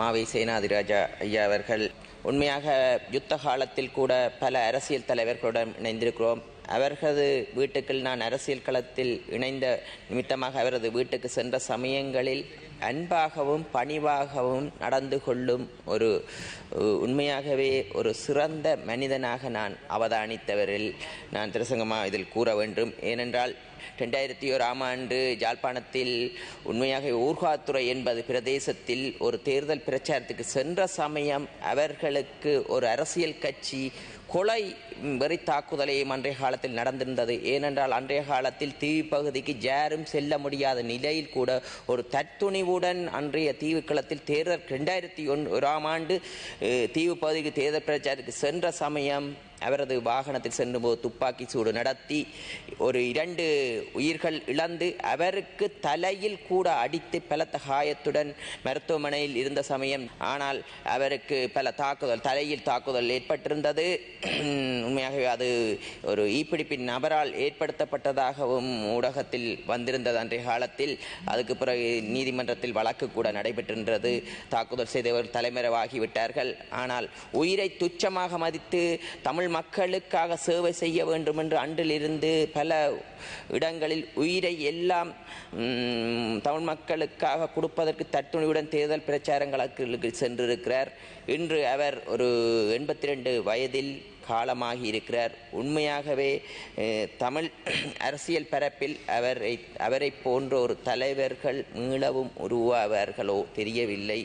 மாவை சேனாதிராஜா ஐயா அவர்கள். உண்மையாக யுத்த காலத்தில் கூட பல அரசியல் தலைவர்களுடன் இணைந்திருக்கிறோம். அவர்களது வீட்டுக்குள் நான் அரசியல் களத்தில் இணைந்த நிமித்தமாக அவரது வீட்டுக்கு சென்ற சமயங்களில் அன்பாகவும் பணிவாகவும் நடந்து கொள்ளும் ஒரு உண்மையாகவே ஒரு சிறந்த மனிதனாக நான் அவதானித்தவரில் நான் திருசங்கமாக இதில் கூற வேண்டும். ஏனென்றால் ரெண்டாயிரத்தி ஓராம் ஆண்டு ஜாழ்ப்பாணத்தில் உண்மையாக ஊர்காத்துறை என்பது பிரதேசத்தில் ஒரு தேர்தல் பிரச்சாரத்துக்கு சென்ற சமயம் அவர்களுக்கு ஒரு அரசியல் கட்சி கொலை வெறி தாக்குதலையும் அன்றைய காலத்தில் நடந்திருந்தது. ஏனென்றால் அன்றைய காலத்தில் தீவு பகுதிக்கு யாரும் செல்ல முடியாத நிலையில் கூட ஒரு தற்துணிவுடன் அன்றைய தீவுக்களத்தில் தேர்தல் ரெண்டாயிரத்தி ஒன் ஓராம் ஆண்டு தீவு பகுதிக்கு தேர்தல் பிரச்சாரத்துக்கு சென்ற சமயம் அவரது வாகனத்தில் சென்றும்போது துப்பாக்கி சூடு நடத்தி ஒரு இரண்டு உயிர்கள் இழந்து அவருக்கு தலையில் கூட அடித்து பலத்த காயத்துடன் மருத்துவமனையில் இருந்த சமயம் ஆனால் அவருக்கு பல தாக்குதல் தலையில் தாக்குதல் ஏற்பட்டிருந்தது. உண்மையாகவே அது ஒரு ஈப்பிடிப்பின் நபரால் ஏற்படுத்தப்பட்டதாகவும் ஊடகத்தில் வந்திருந்தது அன்றைய காலத்தில். அதுக்கு பிறகு நீதிமன்ற நீதிமன்றத்தில் வழக்கு கூட நடைபெற்றிருந்தது. தாக்குதல் செய்தவர் தலைமறைவாகிவிட்டார்கள். ஆனால் உயிரை துச்சமாக மதித்து தமிழ் மக்களுக்காக சேவை செய்ய வேண்டும் என்று அன்றிலிருந்து பல இடங்களில் உயிரை எல்லாம் தமிழ் மக்களுக்காக கொடுப்பதற்கு தட்டுணியுடன் தேர்தல் பிரச்சாரங்களுக்கு சென்றிருக்கிறார். இன்று அவர் ஒரு எண்பத்தி ரெண்டு வயதில் காலமாகி இருக்கிறார். உண்மையாகவே தமிழ் அரசியல் பரப்பில் அவரை அவரை போன்ற ஒரு தலைவர்கள் மீளவும் உருவாவார்களோ தெரியவில்லை.